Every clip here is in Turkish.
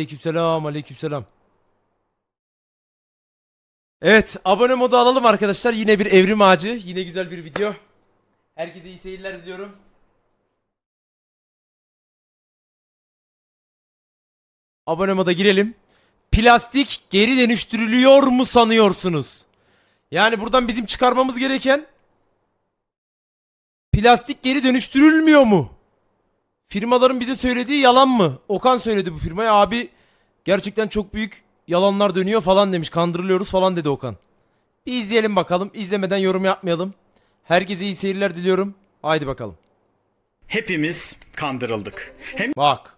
Aleykümselam, aleykümselam. Evet, abone modu alalım arkadaşlar. Yine bir evrim ağacı, yine güzel bir video. Herkese iyi seyirler diliyorum. Abone moda girelim. Plastik geri dönüştürülüyor mu sanıyorsunuz? Yani buradan bizim çıkarmamız gereken plastik geri dönüştürülmüyor mu? Firmaların bize söylediği yalan mı? Okan söyledi bu firmaya abi gerçekten çok büyük yalanlar dönüyor falan demiş. Kandırılıyoruz falan dedi Okan. Bir izleyelim bakalım. İzlemeden yorum yapmayalım. Herkese iyi seyirler diliyorum. Haydi bakalım. Hepimiz kandırıldık. Hem Bak.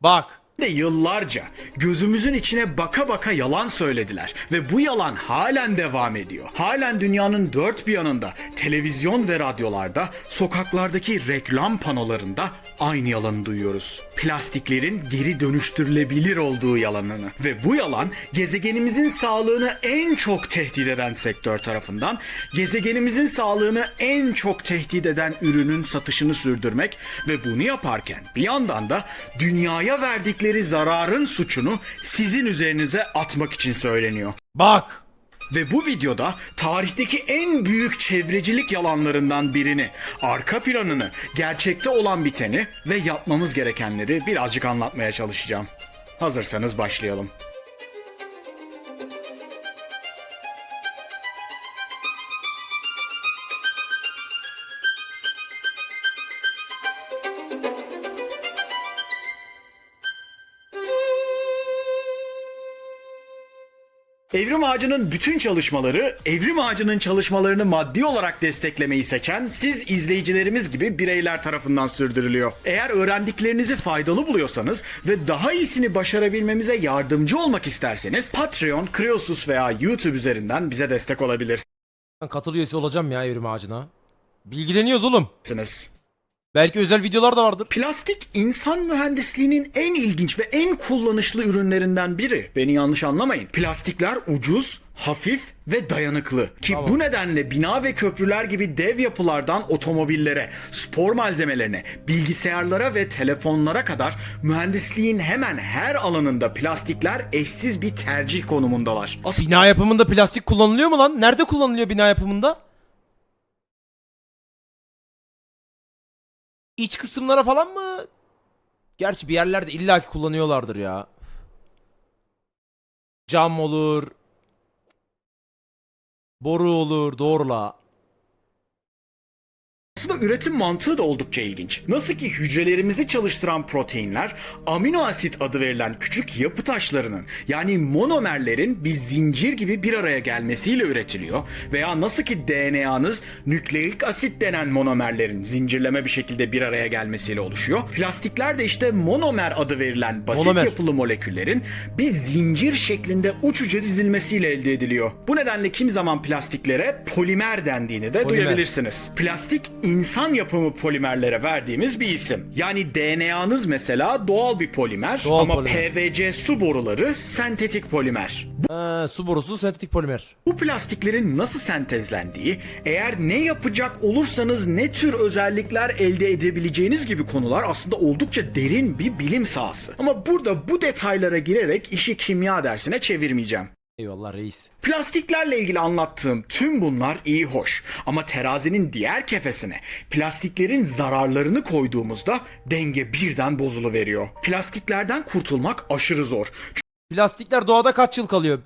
Bak. De yıllarca gözümüzün içine baka baka yalan söylediler ve bu yalan halen devam ediyor. Halen dünyanın dört bir yanında televizyon ve radyolarda, sokaklardaki reklam panolarında aynı yalanı duyuyoruz. Plastiklerin geri dönüştürülebilir olduğu yalanını ve bu yalan gezegenimizin sağlığını en çok tehdit eden sektör tarafından gezegenimizin sağlığını en çok tehdit eden ürünün satışını sürdürmek ve bunu yaparken bir yandan da dünyaya verdikleri zararın suçunu sizin üzerinize atmak için söyleniyor. Bak. Ve bu videoda tarihteki en büyük çevrecilik yalanlarından birini, arka planını, gerçekte olan biteni ve yapmamız gerekenleri birazcık anlatmaya çalışacağım. Hazırsanız başlayalım. Evrim Ağacı'nın bütün çalışmaları, Evrim Ağacı'nın çalışmalarını maddi olarak desteklemeyi seçen siz izleyicilerimiz gibi bireyler tarafından sürdürülüyor. Eğer öğrendiklerinizi faydalı buluyorsanız ve daha iyisini başarabilmemize yardımcı olmak isterseniz Patreon, Kreosus veya YouTube üzerinden bize destek olabilirsiniz. Ben katıl üyesi olacağım ya evrim ağacına. Bilgileniyoruz oğlum. Belki özel videolar da vardır. Plastik insan mühendisliğinin en ilginç ve en kullanışlı ürünlerinden biri. Beni yanlış anlamayın. Plastikler ucuz, hafif ve dayanıklı. Ki Tamam. bu nedenle bina ve köprüler gibi dev yapılardan otomobillere, spor malzemelerine, bilgisayarlara ve telefonlara kadar mühendisliğin hemen her alanında plastikler eşsiz bir tercih konumundalar. Aslında Bina yapımında plastik kullanılıyor mu lan? Nerede kullanılıyor bina yapımında? İç kısımlara falan mı? Gerçi bir yerlerde illaki kullanıyorlardır ya. Cam olur. Boru olur, doğrula. Aslında üretim mantığı da oldukça ilginç. Nasıl ki hücrelerimizi çalıştıran proteinler amino asit adı verilen küçük yapı taşlarının yani monomerlerin bir zincir gibi bir araya gelmesiyle üretiliyor veya nasıl ki DNA'nız nükleik asit denen monomerlerin zincirleme bir şekilde bir araya gelmesiyle oluşuyor. Plastikler de işte monomer adı verilen basit Monomer. yapılı moleküllerin bir zincir şeklinde uç uca dizilmesiyle elde ediliyor. Bu nedenle kimi zaman plastiklere polimer dendiğini de Polimer. duyabilirsiniz. Plastik insan yapımı polimerlere verdiğimiz bir isim. Yani DNA'nız mesela doğal bir polimer Doğal ama polimer. PVC su boruları sentetik polimer. Ee, su borusu sentetik polimer. Bu plastiklerin nasıl sentezlendiği, eğer ne yapacak olursanız ne tür özellikler elde edebileceğiniz gibi konular aslında oldukça derin bir bilim sahası. Ama burada bu detaylara girerek işi kimya dersine çevirmeyeceğim. Eyvallah reis. Plastiklerle ilgili anlattığım tüm bunlar iyi hoş ama terazinin diğer kefesine plastiklerin zararlarını koyduğumuzda denge birden bozuluveriyor. Plastiklerden kurtulmak aşırı zor. Plastikler doğada kaç yıl kalıyor?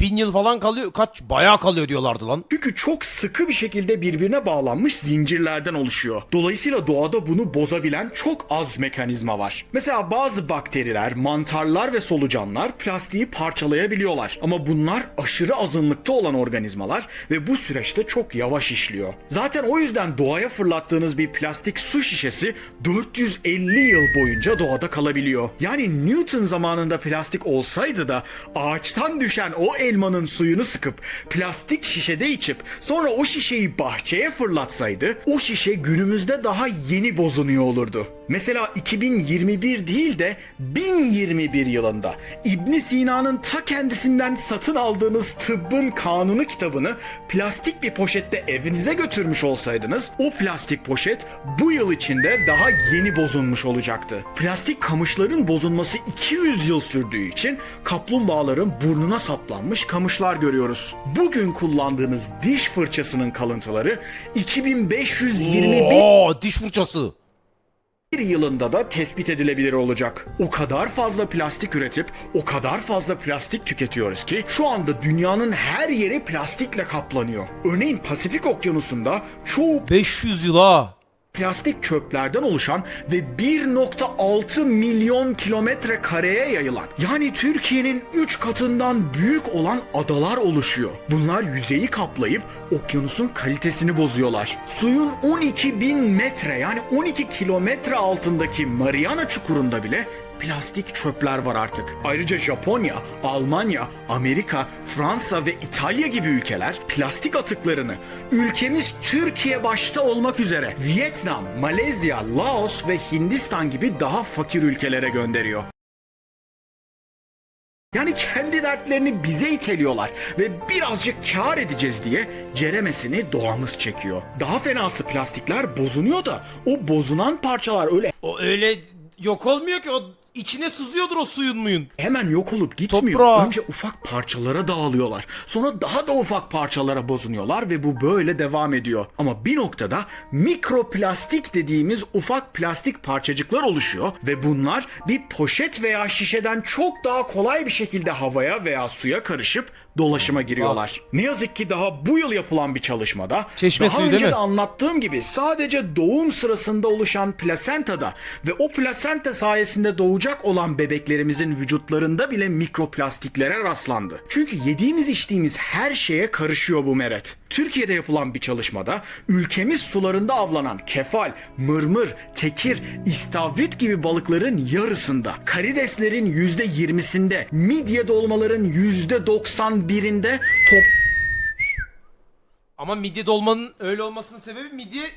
Bin yıl falan kalıyor. Kaç? Bayağı kalıyor diyorlardı lan. Çünkü çok sıkı bir şekilde birbirine bağlanmış zincirlerden oluşuyor. Dolayısıyla doğada bunu bozabilen çok az mekanizma var. Mesela bazı bakteriler, mantarlar ve solucanlar plastiği parçalayabiliyorlar. Ama bunlar aşırı azınlıkta olan organizmalar ve bu süreçte çok yavaş işliyor. Zaten o yüzden doğaya fırlattığınız bir plastik su şişesi 450 yıl boyunca doğada kalabiliyor. Yani Newton zamanında plastik olsaydı da ağaçtan düşen o elmanın suyunu sıkıp plastik şişede içip sonra o şişeyi bahçeye fırlatsaydı o şişe günümüzde daha yeni bozunuyor olurdu. Mesela 2021 değil de 1021 yılında İbn Sina'nın ta kendisinden satın aldığınız tıbbın kanunu kitabını plastik bir poşette evinize götürmüş olsaydınız o plastik poşet bu yıl içinde daha yeni bozulmuş olacaktı. Plastik kamışların bozulması 200 yıl sürdüğü için kaplumbağaların burnuna saplanmış kamışlar görüyoruz. Bugün kullandığınız diş fırçasının kalıntıları 2521 Oo, diş fırçası. Bir yılında da tespit edilebilir olacak. O kadar fazla plastik üretip o kadar fazla plastik tüketiyoruz ki şu anda dünyanın her yeri plastikle kaplanıyor. Örneğin Pasifik Okyanusu'nda çoğu 500 yıl ha. Plastik çöplerden oluşan ve 1.6 milyon kilometre kareye yayılan yani Türkiye'nin 3 katından büyük olan adalar oluşuyor. Bunlar yüzeyi kaplayıp okyanusun kalitesini bozuyorlar. Suyun 12 bin metre yani 12 kilometre altındaki Mariana Çukuru'nda bile plastik çöpler var artık. Ayrıca Japonya, Almanya, Amerika, Fransa ve İtalya gibi ülkeler plastik atıklarını ülkemiz Türkiye başta olmak üzere Vietnam, Malezya, Laos ve Hindistan gibi daha fakir ülkelere gönderiyor. Yani kendi dertlerini bize iteliyorlar ve birazcık kar edeceğiz diye ceremesini doğamız çekiyor. Daha fenası plastikler bozunuyor da o bozulan parçalar öyle O öyle yok olmuyor ki o içine sızıyordur o suyun muyun. hemen yok olup gitmiyor. Toprağa. Önce ufak parçalara dağılıyorlar. Sonra daha da ufak parçalara bozunuyorlar ve bu böyle devam ediyor. Ama bir noktada mikroplastik dediğimiz ufak plastik parçacıklar oluşuyor ve bunlar bir poşet veya şişeden çok daha kolay bir şekilde havaya veya suya karışıp dolaşıma giriyorlar. Ne yazık ki daha bu yıl yapılan bir çalışmada Çeşme daha suyu önce değil mi? de anlattığım gibi sadece doğum sırasında oluşan plasentada ve o plasenta sayesinde doğacak olan bebeklerimizin vücutlarında bile mikroplastiklere rastlandı. Çünkü yediğimiz içtiğimiz her şeye karışıyor bu meret. Türkiye'de yapılan bir çalışmada ülkemiz sularında avlanan kefal, mırmır, tekir, istavrit gibi balıkların yarısında, karideslerin %20'sinde, midye dolmaların %91'inde top Ama midye dolmanın öyle olmasının sebebi midye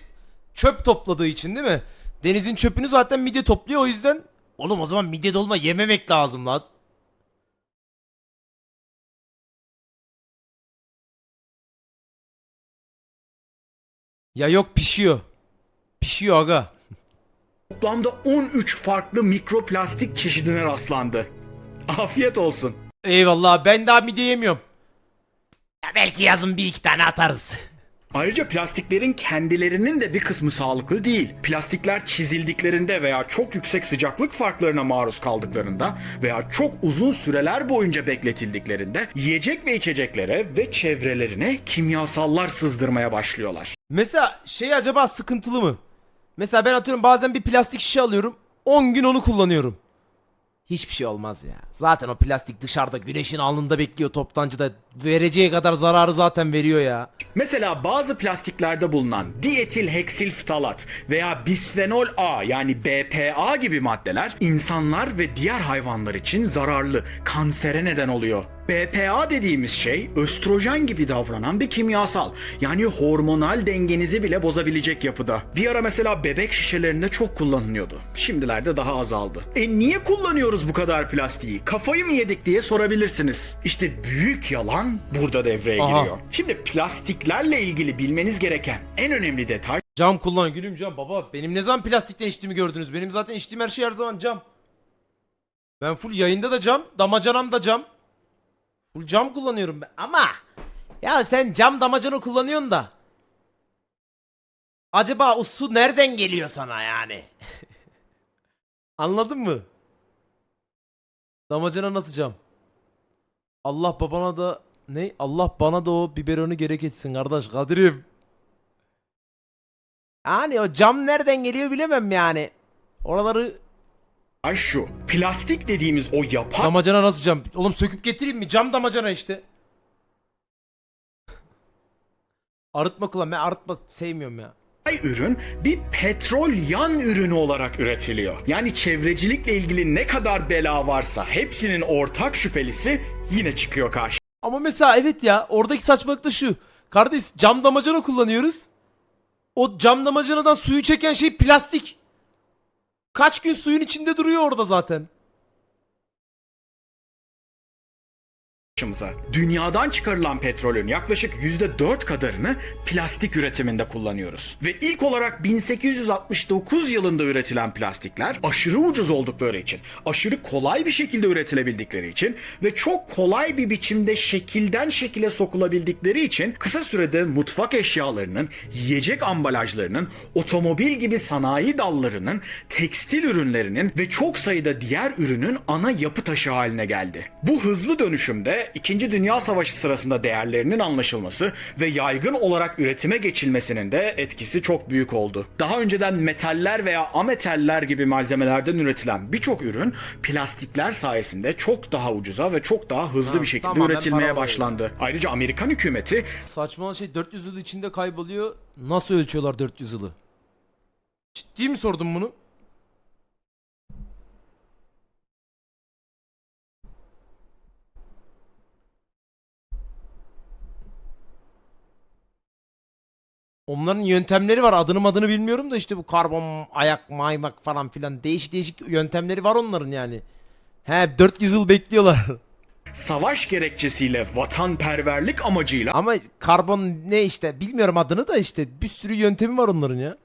çöp topladığı için değil mi? Denizin çöpünü zaten midye topluyor o yüzden. Oğlum o zaman midye dolma yememek lazım lan. Ya yok pişiyor. Pişiyor aga. Toplamda 13 farklı mikroplastik çeşidine rastlandı. Afiyet olsun. Eyvallah ben daha midye yemiyorum. Ya belki yazın bir iki tane atarız. Ayrıca plastiklerin kendilerinin de bir kısmı sağlıklı değil. Plastikler çizildiklerinde veya çok yüksek sıcaklık farklarına maruz kaldıklarında veya çok uzun süreler boyunca bekletildiklerinde yiyecek ve içeceklere ve çevrelerine kimyasallar sızdırmaya başlıyorlar. Mesela şey acaba sıkıntılı mı? Mesela ben atıyorum bazen bir plastik şişe alıyorum. 10 gün onu kullanıyorum. Hiçbir şey olmaz ya. Zaten o plastik dışarıda güneşin alnında bekliyor toptancıda. Vereceği kadar zararı zaten veriyor ya. Mesela bazı plastiklerde bulunan dietil heksilftalat veya bisfenol A yani BPA gibi maddeler insanlar ve diğer hayvanlar için zararlı, kansere neden oluyor. BPA dediğimiz şey östrojen gibi davranan bir kimyasal. Yani hormonal dengenizi bile bozabilecek yapıda. Bir ara mesela bebek şişelerinde çok kullanılıyordu. Şimdilerde daha azaldı. E niye kullanıyoruz bu kadar plastiği? Kafayı mı yedik diye sorabilirsiniz. İşte büyük yalan burada devreye Aha. giriyor. Şimdi plastiklerle ilgili bilmeniz gereken en önemli detay Cam kullan gülüm cam baba. Benim ne zaman plastikten içtiğimi gördünüz. Benim zaten içtiğim her şey her zaman cam. Ben full yayında da cam, damacanam da cam. Full cam kullanıyorum ben. Ama ya sen cam damacana kullanıyorsun da. Acaba o su nereden geliyor sana yani? Anladın mı? Damacana nasıl cam? Allah babana da ne? Allah bana da o biberonu gerek etsin kardeş Kadir'im. Yani o cam nereden geliyor bilemem yani. Oraları şu. Plastik dediğimiz o yapay damacana nasıl cam? Oğlum söküp getireyim mi? Cam damacana işte. Arıtma kullan. Ben arıtma sevmiyorum ya. Ürün bir petrol yan ürünü olarak üretiliyor. Yani çevrecilikle ilgili ne kadar bela varsa hepsinin ortak şüphelisi yine çıkıyor karşı. Ama mesela evet ya oradaki saçmalık da şu. Kardeş cam damacana kullanıyoruz. O cam damacanadan suyu çeken şey plastik. kaç gün suyun içinde duruyor orada zaten. Başımıza. Dünyadan çıkarılan petrolün yaklaşık %4 kadarını plastik üretiminde kullanıyoruz. Ve ilk olarak 1869 yılında üretilen plastikler aşırı ucuz oldukları için, aşırı kolay bir şekilde üretilebildikleri için ve çok kolay bir biçimde şekilden şekile sokulabildikleri için kısa sürede mutfak eşyalarının, yiyecek ambalajlarının, otomobil gibi sanayi dallarının, tekstil ürünlerinin ve çok sayıda diğer ürünün ana yapı taşı haline geldi. Bu hızlı dönüşümde 2. Dünya Savaşı sırasında değerlerinin anlaşılması ve yaygın olarak üretime geçilmesinin de etkisi çok büyük oldu. Daha önceden metaller veya ametaller gibi malzemelerden üretilen birçok ürün plastikler sayesinde çok daha ucuza ve çok daha hızlı Ha, bir şekilde tamamen üretilmeye başlandı. Ayrıca Amerikan hükümeti Saçma şey 400 yıl içinde kayboluyor. Nasıl ölçüyorlar 400 yılı? Ciddi mi sordun bunu? Onların yöntemleri var. Adını adını bilmiyorum da işte bu karbon ayak maymak falan filan değişik değişik yöntemleri var onların yani. He 400 yıl bekliyorlar. savaş gerekçesiyle vatanperverlik amacıyla Ama karbon ne işte bilmiyorum adını da işte bir sürü yöntemi var onların ya.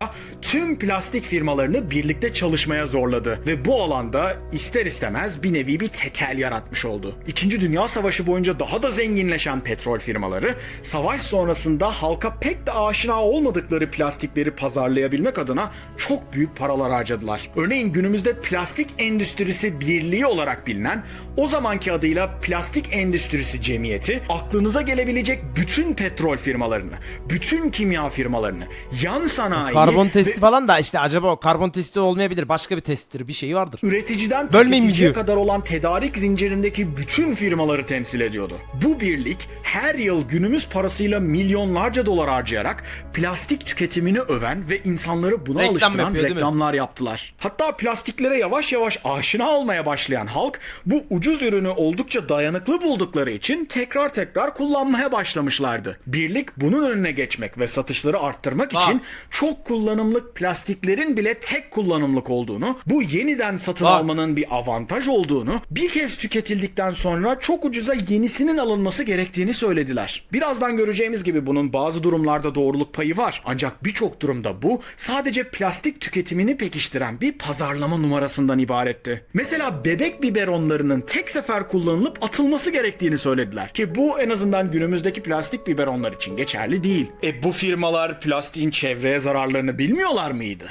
tüm plastik firmalarını birlikte çalışmaya zorladı ve bu alanda ister istemez bir nevi bir tekel yaratmış oldu. İkinci Dünya Savaşı boyunca daha da zenginleşen petrol firmaları savaş sonrasında halka pek de aşina olmadıkları plastikleri pazarlayabilmek adına çok büyük paralar harcadılar. Örneğin günümüzde plastik endüstrisi birliği olarak bilinen o zamanki adıyla Plastik Endüstrisi Cemiyeti aklınıza gelebilecek bütün petrol firmalarını, bütün kimya firmalarını, yan sanayi Karbon ve testi falan da işte acaba o karbon testi olmayabilir. Başka bir testtir. Bir şey vardır. üreticiden Bölmeyin tüketiciye kadar olan tedarik zincirindeki bütün firmaları temsil ediyordu. Bu birlik her yıl günümüz parasıyla milyonlarca dolar harcayarak plastik tüketimini öven ve insanları buna Reklam alıştıran yapıyor, reklamlar yaptılar. Hatta plastiklere yavaş yavaş aşina olmaya başlayan halk bu ucuz ürünü oldukça dayanıklı buldukları için tekrar tekrar kullanmaya başlamışlardı. Birlik bunun önüne geçmek ve satışları arttırmak Bak. için çok kullanımlık plastiklerin bile tek kullanımlık olduğunu, bu yeniden satın Bak. almanın bir avantaj olduğunu, bir kez tüketildikten sonra çok ucuza yenisinin alınması gerektiğini söylediler. Birazdan göreceğimiz gibi bunun bazı durumlarda doğruluk payı var. Ancak birçok durumda bu sadece plastik tüketimini pekiştiren bir pazarlama numarasından ibaretti. Mesela bebek biberonlarının tek sefer kullanılıp atılması gerektiğini söylediler. Ki bu en azından günümüzdeki plastik biberonlar için geçerli değil. E bu firmalar plastiğin çevreye zararlarını bilmiyorlar mıydı?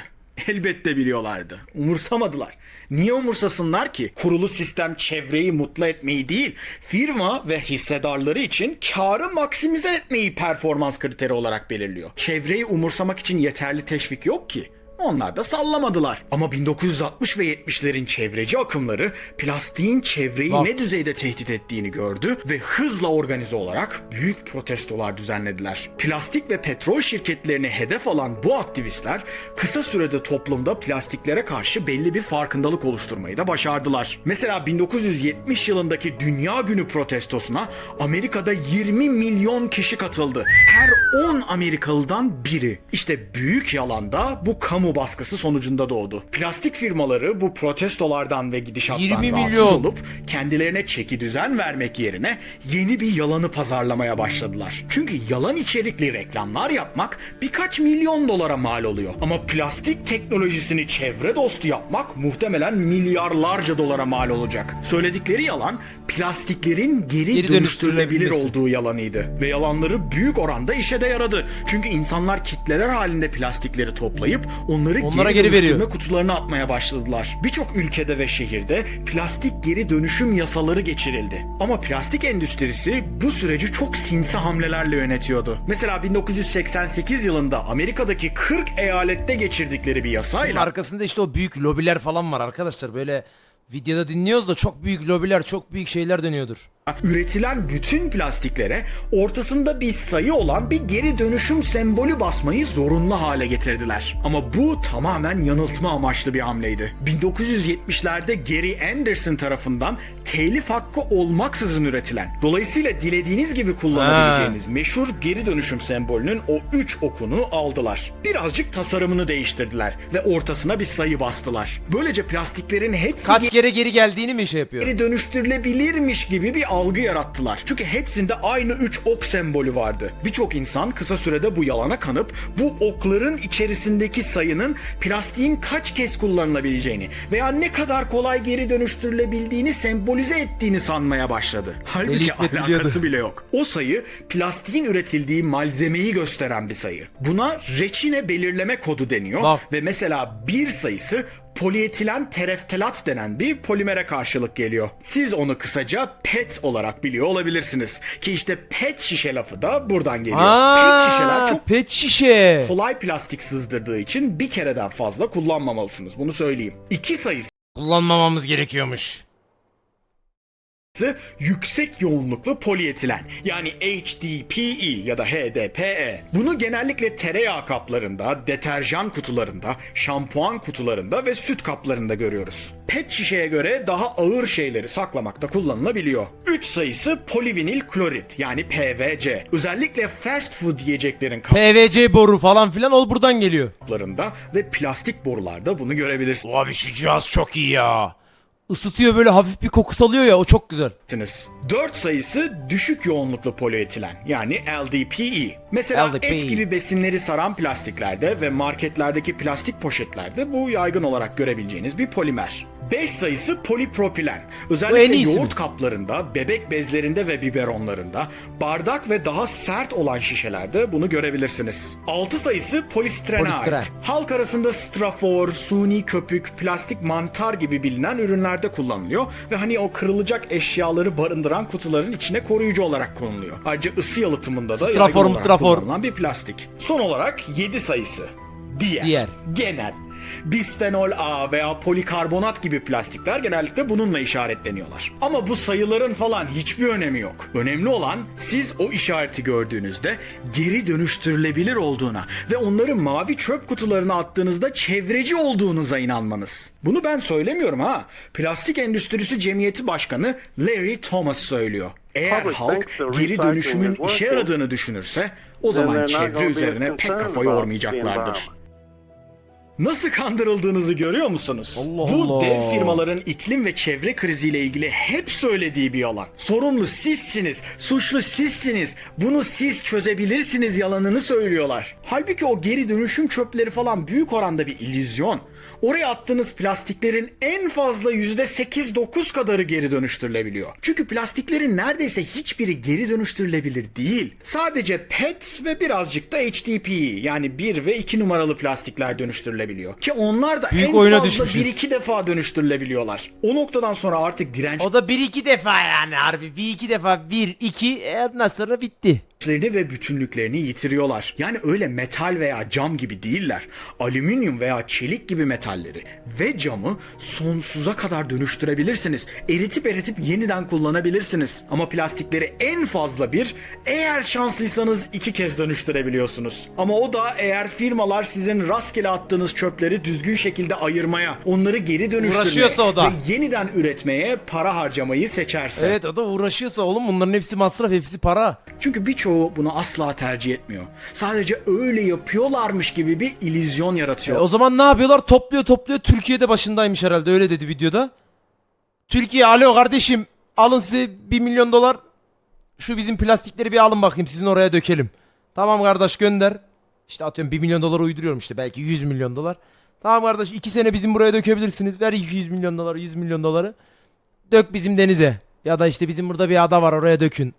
Elbette biliyorlardı. Umursamadılar. Niye umursasınlar ki? Kurulu sistem çevreyi mutlu etmeyi değil, firma ve hissedarları için karı maksimize etmeyi performans kriteri olarak belirliyor. Çevreyi umursamak için yeterli teşvik yok ki. Onlar da sallamadılar. Ama 1960 ve 70'lerin çevreci akımları plastiğin çevreyi Bak. ne düzeyde tehdit ettiğini gördü ve hızla organize olarak büyük protestolar düzenlediler. Plastik ve petrol şirketlerini hedef alan bu aktivistler kısa sürede toplumda plastiklere karşı belli bir farkındalık oluşturmayı da başardılar. Mesela 1970 yılındaki Dünya Günü protestosuna Amerika'da 20 milyon kişi katıldı. Her 10 Amerikalıdan biri. İşte büyük yalanda bu kamu baskısı sonucunda doğdu. Plastik firmaları bu protestolardan ve gidişattan 20 rahatsız milyon. olup kendilerine çeki düzen vermek yerine yeni bir yalanı pazarlamaya başladılar. Çünkü yalan içerikli reklamlar yapmak birkaç milyon dolara mal oluyor. Ama plastik teknolojisini çevre dostu yapmak muhtemelen milyarlarca dolara mal olacak. Söyledikleri yalan plastiklerin geri, Geri dönüştürülebilir olduğu yalanıydı. Ve yalanları büyük oranda işe de yaradı. Çünkü insanlar kitleler halinde plastikleri toplayıp onları Onlara geri, geri veriyor. kutularına atmaya başladılar. Birçok ülkede ve şehirde plastik geri dönüşüm yasaları geçirildi. Ama plastik endüstrisi bu süreci çok sinsi hamlelerle yönetiyordu. Mesela 1988 yılında Amerika'daki 40 eyalette geçirdikleri bir Bunun yasayla arkasında işte o büyük lobiler falan var arkadaşlar. Böyle videoda dinliyoruz da çok büyük lobiler, çok büyük şeyler dönüyordur. Üretilen bütün plastiklere ortasında bir sayı olan bir geri dönüşüm sembolü basmayı zorunlu hale getirdiler. Ama bu tamamen yanıltma amaçlı bir hamleydi. 1970'lerde Gary Anderson tarafından telif hakkı olmaksızın üretilen, dolayısıyla dilediğiniz gibi kullanabileceğiniz meşhur geri dönüşüm sembolünün o üç okunu aldılar. Birazcık tasarımını değiştirdiler ve ortasına bir sayı bastılar. Böylece plastiklerin hepsi Kaç kere geri geldiğini mi şey yapıyor? geri dönüştürülebilirmiş gibi bir algı yarattılar. Çünkü hepsinde aynı 3 ok sembolü vardı. Birçok insan kısa sürede bu yalana kanıp bu okların içerisindeki sayının plastiğin kaç kez kullanılabileceğini veya ne kadar kolay geri dönüştürülebildiğini sembolize ettiğini sanmaya başladı. Halbuki Delik alakası bile yok. O sayı plastiğin üretildiği malzemeyi gösteren bir sayı. Buna reçine belirleme kodu deniyor Bak. ve mesela bir sayısı polietilen tereftelat denen bir polimere karşılık geliyor. Siz onu kısaca PET olarak biliyor olabilirsiniz. Ki işte PET şişe lafı da buradan geliyor. PET şişeler çok pet şişe. kolay plastik sızdırdığı için bir kereden fazla kullanmamalısınız. Bunu söyleyeyim. İki sayısı Kullanmamamız gerekiyormuş. Yüksek yoğunluklu polietilen yani HDPE ya da HDPE. Bunu genellikle tereyağı kaplarında, deterjan kutularında, şampuan kutularında ve süt kaplarında görüyoruz. PET şişeye göre daha ağır şeyleri saklamakta kullanılabiliyor. 3 sayısı polivinil klorit yani PVC. Özellikle fast food yiyeceklerin PVC boru falan filan ol buradan geliyor. kaplarında ve plastik borularda bunu görebilirsiniz. Abi şu cihaz çok iyi ya. Isıtıyor böyle hafif bir koku salıyor ya o çok güzel. 4 sayısı düşük yoğunluklu polietilen yani LDPE. Mesela LDPE. et gibi besinleri saran plastiklerde ve marketlerdeki plastik poşetlerde bu yaygın olarak görebileceğiniz bir polimer. 5 sayısı polipropilen. Özellikle iyisi mi? yoğurt kaplarında, bebek bezlerinde ve biberonlarında, bardak ve daha sert olan şişelerde bunu görebilirsiniz. 6 sayısı polistrene Polistiren. ait. Halk arasında strafor, suni köpük, plastik mantar gibi bilinen ürünlerde kullanılıyor ve hani o kırılacak eşyaları barındıran kutuların içine koruyucu olarak konuluyor. Ayrıca ısı yalıtımında da yaygın Strafor, olarak mutrafor. kullanılan bir plastik. Son olarak 7 sayısı. Diğer. Diğer. Genel. Bisfenol A veya polikarbonat gibi plastikler genellikle bununla işaretleniyorlar. Ama bu sayıların falan hiçbir önemi yok. Önemli olan siz o işareti gördüğünüzde geri dönüştürülebilir olduğuna ve onları mavi çöp kutularına attığınızda çevreci olduğunuza inanmanız. Bunu ben söylemiyorum ha. Plastik Endüstrisi Cemiyeti Başkanı Larry Thomas söylüyor. Eğer halk geri dönüşümün işe yaradığını düşünürse o zaman çevre üzerine pek kafa yormayacaklardır. Nasıl kandırıldığınızı görüyor musunuz? Allah Bu Allah. dev firmaların iklim ve çevre kriziyle ilgili hep söylediği bir yalan. Sorumlu sizsiniz, suçlu sizsiniz, bunu siz çözebilirsiniz yalanını söylüyorlar. Halbuki o geri dönüşüm çöpleri falan büyük oranda bir illüzyon. Oraya attığınız plastiklerin en fazla %8-9 kadarı geri dönüştürülebiliyor. Çünkü plastiklerin neredeyse hiçbiri geri dönüştürülebilir değil. Sadece PET ve birazcık da HDPE yani 1 ve 2 numaralı plastikler dönüştürülebiliyor. Ki onlar da Büyük en oyuna fazla düşmüşüz. 1-2 defa dönüştürülebiliyorlar. O noktadan sonra artık direnç O da bir iki defa yani harbi. Bir iki defa bir iki e, ondan sonra bitti. Dirençlerini ve bütünlüklerini yitiriyorlar. Yani öyle metal veya cam gibi değiller. Alüminyum veya çelik gibi metalleri ve camı sonsuza kadar dönüştürebilirsiniz. Eritip eritip yeniden kullanabilirsiniz. Ama plastikleri en fazla bir, eğer şanslıysanız iki kez dönüştürebiliyorsunuz. Ama o da eğer firmalar sizin rastgele attığınız çöpleri düzgün şekilde ayırmaya, onları geri dönüştürmeye o da. ve yeniden üretmeye para harcamayı seçerse. Evet o da uğraşıyorsa oğlum bunların hepsi masraf hepsi para. Çünkü birçoğu bunu asla tercih etmiyor. Sadece öyle yapıyorlarmış gibi bir illüzyon E, yaratıyor. o zaman ne yapıyorlar? Topluyor topluyor. Türkiye'de başındaymış herhalde öyle dedi videoda. Türkiye alo kardeşim alın size 1 milyon dolar. Şu bizim plastikleri bir alın bakayım sizin oraya dökelim. Tamam kardeş gönder. İşte atıyorum 1 milyon dolar uyduruyorum işte belki 100 milyon dolar. Tamam kardeş 2 sene bizim buraya dökebilirsiniz. Ver 200 milyon doları 100 milyon doları. Dök bizim denize. Ya da işte bizim burada bir ada var oraya dökün.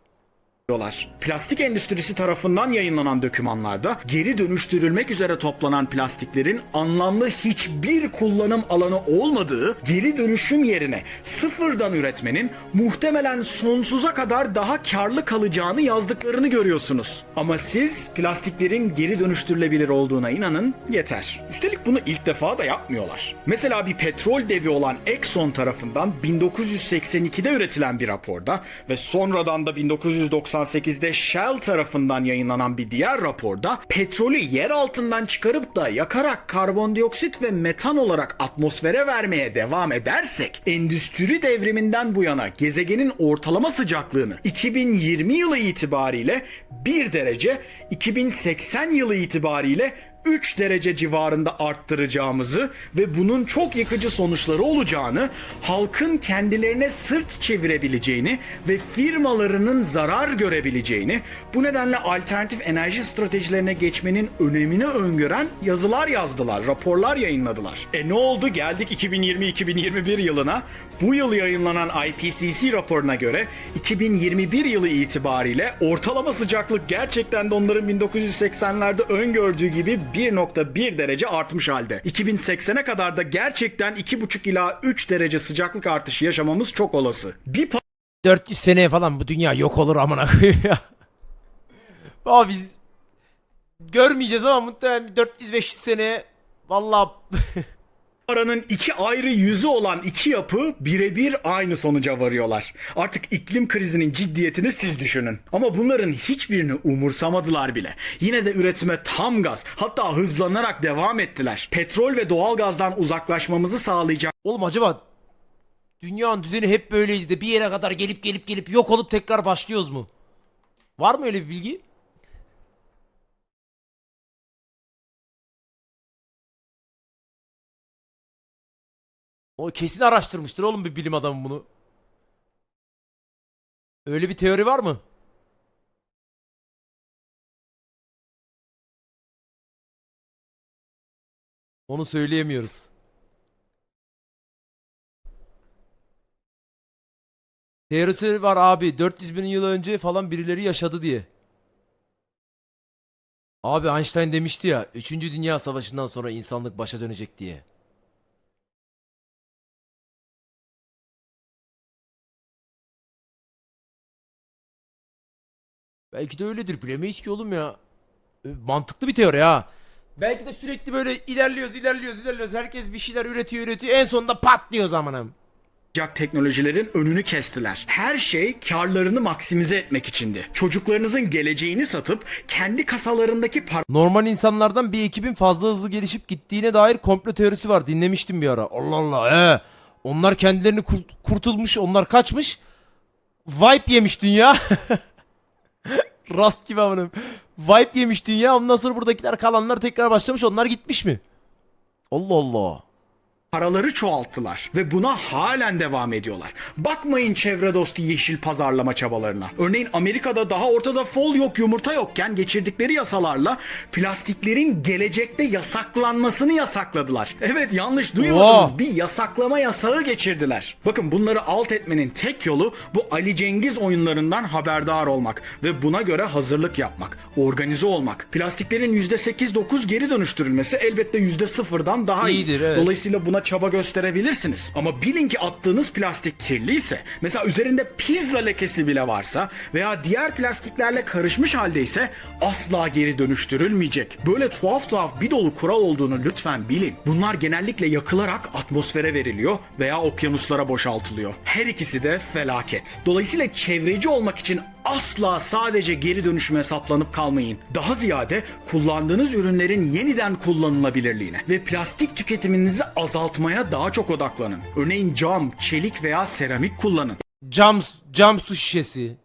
Diyorlar. Plastik endüstrisi tarafından yayınlanan dokümanlarda geri dönüştürülmek üzere toplanan plastiklerin anlamlı hiçbir kullanım alanı olmadığı, geri dönüşüm yerine sıfırdan üretmenin muhtemelen sonsuza kadar daha karlı kalacağını yazdıklarını görüyorsunuz. Ama siz plastiklerin geri dönüştürülebilir olduğuna inanın yeter. Üstelik bunu ilk defa da yapmıyorlar. Mesela bir petrol devi olan Exxon tarafından 1982'de üretilen bir raporda ve sonradan da 1998'de Shell tarafından yayınlanan bir diğer raporda petrolü yer altından çıkarıp da yakarak karbondioksit ve metan olarak atmosfere vermeye devam edersek endüstri devriminden bu yana gezegenin ortalama sıcaklığını 2020 yılı itibariyle 1 derece, 2080 yılı itibariyle 3 derece civarında arttıracağımızı ve bunun çok yıkıcı sonuçları olacağını, halkın kendilerine sırt çevirebileceğini ve firmalarının zarar görebileceğini, bu nedenle alternatif enerji stratejilerine geçmenin önemini öngören yazılar yazdılar, raporlar yayınladılar. E ne oldu? Geldik 2020-2021 yılına. Bu yıl yayınlanan IPCC raporuna göre 2021 yılı itibariyle ortalama sıcaklık gerçekten de onların 1980'lerde öngördüğü gibi 1.1 derece artmış halde. 2080'e kadar da gerçekten 2.5 ila 3 derece sıcaklık artışı yaşamamız çok olası. Bir 400 seneye falan bu dünya yok olur amına koyayım ya. Ama biz görmeyeceğiz ama muhtemelen 400-500 seneye valla paranın iki ayrı yüzü olan iki yapı birebir aynı sonuca varıyorlar. Artık iklim krizinin ciddiyetini siz düşünün. Ama bunların hiçbirini umursamadılar bile. Yine de üretime tam gaz hatta hızlanarak devam ettiler. Petrol ve doğalgazdan uzaklaşmamızı sağlayacak Oğlum acaba dünyanın düzeni hep böyleydi de bir yere kadar gelip gelip gelip yok olup tekrar başlıyoruz mu? Var mı öyle bir bilgi? O kesin araştırmıştır oğlum bir bilim adamı bunu. Öyle bir teori var mı? Onu söyleyemiyoruz. Teorisi var abi 400 bin yıl önce falan birileri yaşadı diye. Abi Einstein demişti ya 3. Dünya Savaşı'ndan sonra insanlık başa dönecek diye. Belki de öyledir bilemeyiz ki oğlum ya. E, Mantıklı bir teori ha. Belki de sürekli böyle ilerliyoruz ilerliyoruz ilerliyoruz. Herkes bir şeyler üretiyor üretiyor. En sonunda patlıyor zamanım. teknolojilerin önünü kestiler. Her şey karlarını maksimize etmek içindi. Çocuklarınızın geleceğini satıp kendi kasalarındaki Normal insanlardan bir ekibin fazla hızlı gelişip gittiğine dair komplo teorisi var. Dinlemiştim bir ara. Allah Allah. He. Onlar kendilerini kur- kurtulmuş. Onlar kaçmış. Vibe yemiş dünya. Rast gibi amınım. Vibe yemiş dünya. Ondan sonra buradakiler kalanlar tekrar başlamış. Onlar gitmiş mi? Allah Allah. Paraları çoğalttılar ve buna halen devam ediyorlar. Bakmayın çevre dostu yeşil pazarlama çabalarına. Örneğin Amerika'da daha ortada fol yok yumurta yokken geçirdikleri yasalarla plastiklerin gelecekte yasaklanmasını yasakladılar. Evet yanlış duymadınız. Bir yasaklama yasağı geçirdiler. Bakın bunları alt etmenin tek yolu bu Ali Cengiz oyunlarından haberdar olmak ve buna göre hazırlık yapmak, organize olmak. Plastiklerin %8-9 geri dönüştürülmesi elbette %0'dan daha iyi. İyidir, evet. Dolayısıyla buna çaba gösterebilirsiniz. Ama bilin ki attığınız plastik kirliyse, mesela üzerinde pizza lekesi bile varsa veya diğer plastiklerle karışmış haldeyse asla geri dönüştürülmeyecek. Böyle tuhaf tuhaf bir dolu kural olduğunu lütfen bilin. Bunlar genellikle yakılarak atmosfere veriliyor veya okyanuslara boşaltılıyor. Her ikisi de felaket. Dolayısıyla çevreci olmak için asla sadece geri dönüşüme hesaplanıp kalmayın. Daha ziyade kullandığınız ürünlerin yeniden kullanılabilirliğine ve plastik tüketiminizi azaltmaya daha çok odaklanın. Örneğin cam, çelik veya seramik kullanın. Cam, cam su şişesi.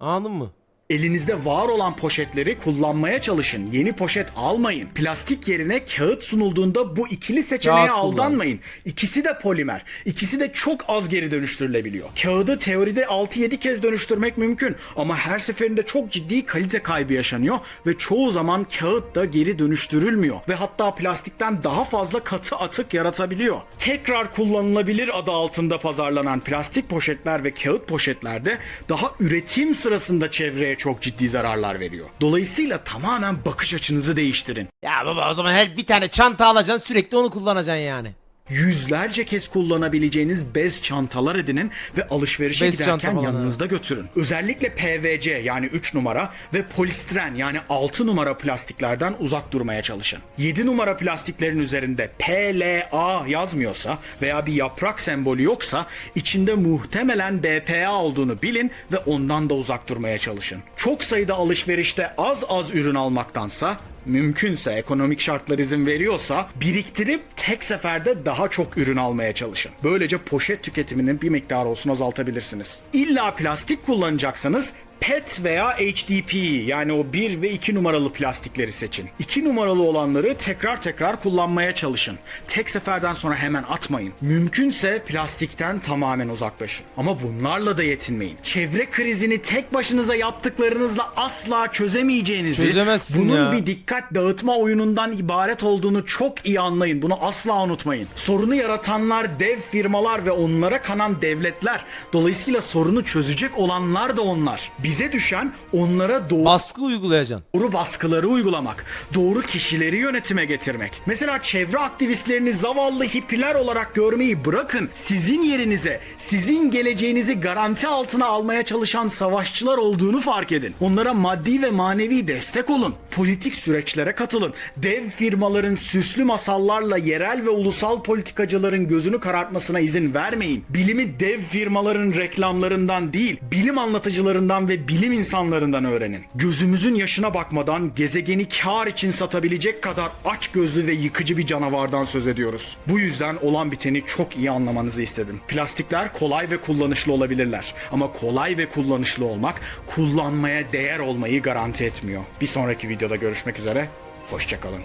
Anladın mı? Elinizde var olan poşetleri kullanmaya çalışın. Yeni poşet almayın. Plastik yerine kağıt sunulduğunda bu ikili seçeneğe Kağıt kullan. aldanmayın. İkisi de polimer. İkisi de çok az geri dönüştürülebiliyor. Kağıdı teoride 6-7 kez dönüştürmek mümkün ama her seferinde çok ciddi kalite kaybı yaşanıyor ve çoğu zaman kağıt da geri dönüştürülmüyor ve hatta plastikten daha fazla katı atık yaratabiliyor. Tekrar kullanılabilir adı altında pazarlanan plastik poşetler ve kağıt poşetlerde daha üretim sırasında çevreye çok ciddi zararlar veriyor. Dolayısıyla tamamen bakış açınızı değiştirin. Ya baba o zaman her bir tane çanta alacaksın sürekli onu kullanacaksın yani. Yüzlerce kez kullanabileceğiniz bez çantalar edinin ve alışverişe Bez giderken yanınızda götürün. Özellikle PVC yani 3 numara ve polistiren yani 6 numara plastiklerden uzak durmaya çalışın. 7 numara plastiklerin üzerinde PLA yazmıyorsa veya bir yaprak sembolü yoksa içinde muhtemelen BPA olduğunu bilin ve ondan da uzak durmaya çalışın. Çok sayıda alışverişte az az ürün almaktansa Mümkünse ekonomik şartlar izin veriyorsa biriktirip tek seferde daha çok ürün almaya çalışın. Böylece poşet tüketiminin bir miktar olsun azaltabilirsiniz. İlla plastik kullanacaksanız PET veya HDPE yani o 1 ve 2 numaralı plastikleri seçin. 2 numaralı olanları tekrar tekrar kullanmaya çalışın. Tek seferden sonra hemen atmayın. Mümkünse plastikten tamamen uzaklaşın. Ama bunlarla da yetinmeyin. Çevre krizini tek başınıza yaptıklarınızla asla çözemeyeceğinizi, Çözemezsin bunun ya. bir dikkat dağıtma oyunundan ibaret olduğunu çok iyi anlayın. Bunu asla unutmayın. Sorunu yaratanlar dev firmalar ve onlara kanan devletler. Dolayısıyla sorunu çözecek olanlar da onlar. Bize düşen onlara doğru Baskı uygulayacaksın. doğru baskıları uygulamak, doğru kişileri yönetime getirmek. Mesela çevre aktivistlerini zavallı hippiler olarak görmeyi bırakın. Sizin yerinize, sizin geleceğinizi garanti altına almaya çalışan savaşçılar olduğunu fark edin. Onlara maddi ve manevi destek olun. Politik süreçlere katılın. Dev firmaların süslü masallarla yerel ve ulusal politikacıların gözünü karartmasına izin vermeyin. Bilimi dev firmaların reklamlarından değil, bilim anlatıcılarından ve bilim insanlarından öğrenin. Gözümüzün yaşına bakmadan gezegeni kar için satabilecek kadar aç gözlü ve yıkıcı bir canavardan söz ediyoruz. Bu yüzden olan biteni çok iyi anlamanızı istedim. Plastikler kolay ve kullanışlı olabilirler. Ama kolay ve kullanışlı olmak kullanmaya değer olmayı garanti etmiyor. Bir sonraki videoda görüşmek üzere. Hoşçakalın.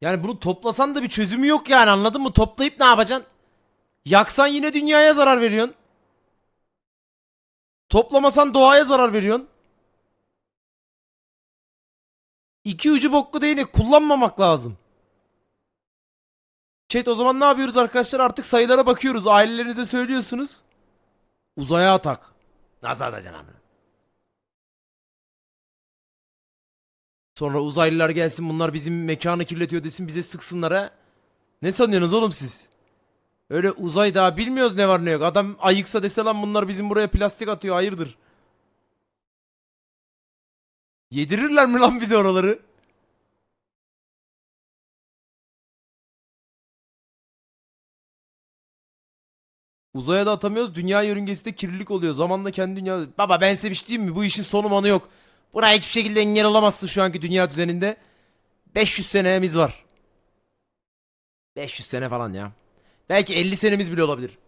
Yani bunu toplasan da bir çözümü yok yani anladın mı? Toplayıp ne yapacaksın? Yaksan yine dünyaya zarar veriyorsun. Toplamasan doğaya zarar veriyorsun. İki ucu boklu değnek kullanmamak lazım. Chat o zaman ne yapıyoruz arkadaşlar? Artık sayılara bakıyoruz. Ailelerinize söylüyorsunuz. Uzaya atak. Nasıl atacaksın amına? Sonra uzaylılar gelsin bunlar bizim mekanı kirletiyor desin bize sıksınlar ha. Ne sanıyorsunuz oğlum siz? Öyle uzay daha bilmiyoruz ne var ne yok. Adam ayıksa dese lan bunlar bizim buraya plastik atıyor hayırdır. Yedirirler mi lan bize oraları? Uzaya da atamıyoruz. Dünya yörüngesi de kirlilik oluyor. Zamanla kendi dünya... Baba ben size bir şey diyeyim mi? Bu işin sonu manı yok. Buna hiçbir şekilde engel olamazsın şu anki dünya düzeninde. 500 senemiz var. 500 sene falan ya. Belki 50 senemiz bile olabilir.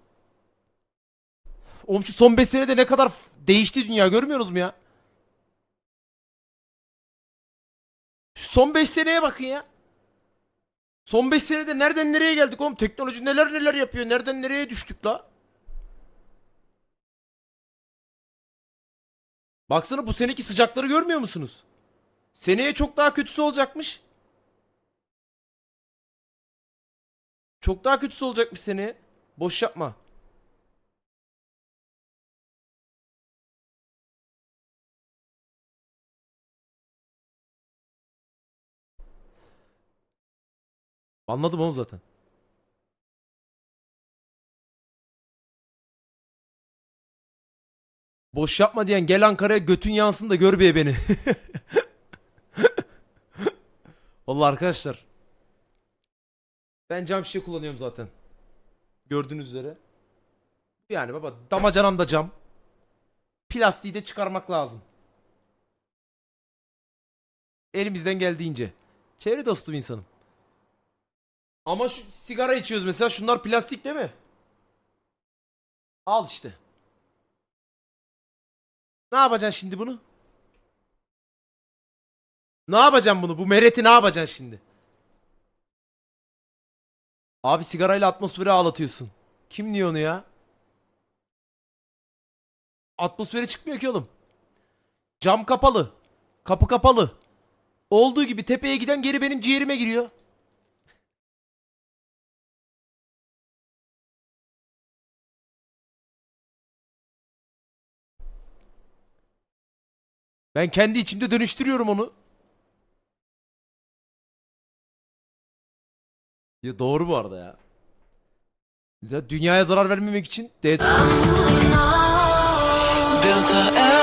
Oğlum şu son 5 senede ne kadar değişti dünya görmüyorsunuz mu ya? Şu son 5 seneye bakın ya. Son 5 senede nereden nereye geldik oğlum? Teknoloji neler neler yapıyor. Nereden nereye düştük la? Baksana bu seneki sıcakları görmüyor musunuz? Seneye çok daha kötüsü olacakmış. Çok daha kötüsü olacakmış seneye. Boş yapma. Anladım oğlum zaten. Boş yapma diyen gel Ankara'ya götün yansın da gör be beni. Vallahi arkadaşlar. Ben cam şişe kullanıyorum zaten. Gördüğünüz üzere. Yani baba damacanam da cam. Plastiği de çıkarmak lazım. Elimizden geldiğince. Çevre dostu bir insanım. Ama şu sigara içiyoruz mesela şunlar plastik değil mi? Al işte. Ne yapacaksın şimdi bunu? Ne yapacaksın bunu? Bu mereti ne yapacaksın şimdi? Abi sigarayla atmosferi ağlatıyorsun. Kim diyor onu ya? Atmosfere çıkmıyor ki oğlum. Cam kapalı. Kapı kapalı. Olduğu gibi tepeye giden geri benim ciğerime giriyor. Ben kendi içimde dönüştürüyorum onu. Ya doğru bu arada ya. Ya Dünyaya zarar vermemek için de Built a